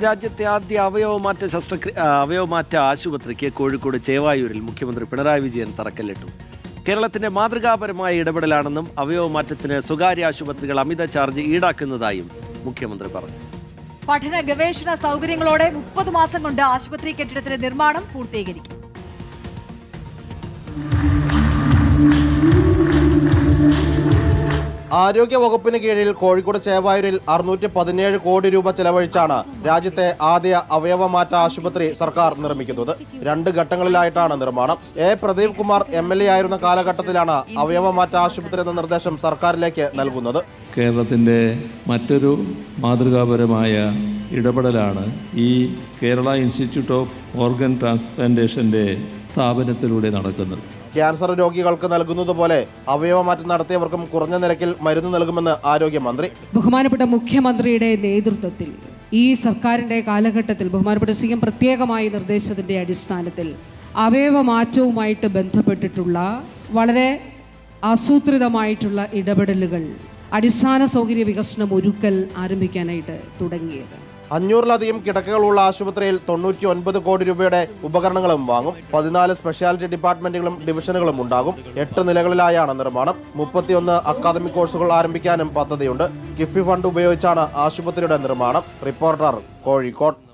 രാജ്യത്തെ ആദ്യ അവയവമാറ്റ ശസ്ത്രക്രിയ അവയവമാറ്റ ആശുപത്രിക്ക് കോഴിക്കോട് ചേവായൂരിൽ മുഖ്യമന്ത്രി പിണറായി വിജയൻ തറക്കല്ലിട്ടു. കേരളത്തിന്റെ മാതൃകാപരമായ ഇടപെടലാണെന്നും അവയവമാറ്റത്തിന് സ്വകാര്യ ആശുപത്രികൾ അമിത ചാർജ് ഈടാക്കുന്നതായും മുഖ്യമന്ത്രി പറഞ്ഞു. പഠന ഗവേഷണ സൗകര്യങ്ങളോടെ മുപ്പത് മാസം കൊണ്ട് ആശുപത്രി കെട്ടിടത്തിന്റെ നിർമ്മാണം പൂർത്തീകരിക്കും. ആരോഗ്യ വകുപ്പിന് കീഴിൽ കോഴിക്കോട് ചേവായൂരിൽ അറുന്നൂറ്റി പതിനേഴ് കോടി രൂപ ചെലവഴിച്ചാണ് രാജ്യത്തെ ആദ്യ അവയവമാറ്റ ആശുപത്രി സർക്കാർ നിർമ്മിക്കുന്നത്. രണ്ട് ഘട്ടങ്ങളിലായിട്ടാണ് നിർമ്മാണം. A. Pradeep Kumar M L A ആയിരുന്ന കാലഘട്ടത്തിലാണ് അവയവമാറ്റ ആശുപത്രി എന്ന നിർദ്ദേശം സർക്കാരിലേക്ക് നൽകുന്നത്. കേരളത്തിന്റെ മറ്റൊരു മാതൃകാപരമായ ഇടപെടലാണ് ഈ കേരള ഇൻസ്റ്റിറ്റ്യൂട്ട് ഓഫ് ഓർഗൻ ട്രാൻസ്പ്ലാന്റേഷന്റെ സ്ഥാപനത്തിലൂടെ നടക്കുന്നത്. ക്യാൻസർ രോഗികൾക്ക് നൽകുന്നത് പോലെ അവയവമാറ്റം നടത്തിയവർക്കും കുറഞ്ഞ നിരക്കിൽ മരുന്ന് നൽകുമെന്ന് ആരോഗ്യമന്ത്രി. ബഹുമാനപ്പെട്ട മുഖ്യമന്ത്രിയുടെ നേതൃത്വത്തിൽ ഈ സർക്കാരിന്റെ കാലഘട്ടത്തിൽ ബഹുമാനപ്പെട്ട സി എം പ്രത്യേകമായി നിർദ്ദേശത്തിന്റെ അടിസ്ഥാനത്തിൽ അവയവമാറ്റവുമായിട്ട് ബന്ധപ്പെട്ടിട്ടുള്ള വളരെ ആസൂത്രിതമായിട്ടുള്ള ഇടപെടലുകൾ അടിസ്ഥാന സൗകര്യ വികസനം ഒരുക്കൽ ആരംഭിക്കാനായിട്ട് തുടങ്ങിയത്. അഞ്ഞൂറിലധികം കിടക്കകളുള്ള ആശുപത്രിയിൽ തൊണ്ണൂറ്റി ഒൻപത് കോടി രൂപയുടെ ഉപകരണങ്ങളും വാങ്ങും. പതിനാല് സ്പെഷ്യാലിറ്റി ഡിപ്പാർട്ട്മെന്റുകളും ഡിവിഷനുകളും ഉണ്ടാകും. എട്ട് നിലകളിലായാണ് നിർമ്മാണം. മുപ്പത്തിയൊന്ന് അക്കാദമിക് കോഴ്സുകൾ ആരംഭിക്കാനും പദ്ധതിയുണ്ട്. കിഫ്ബി ഫണ്ട് ഉപയോഗിച്ചാണ് ആശുപത്രിയുടെ നിർമ്മാണം. റിപ്പോർട്ടർ കോഴിക്കോട്.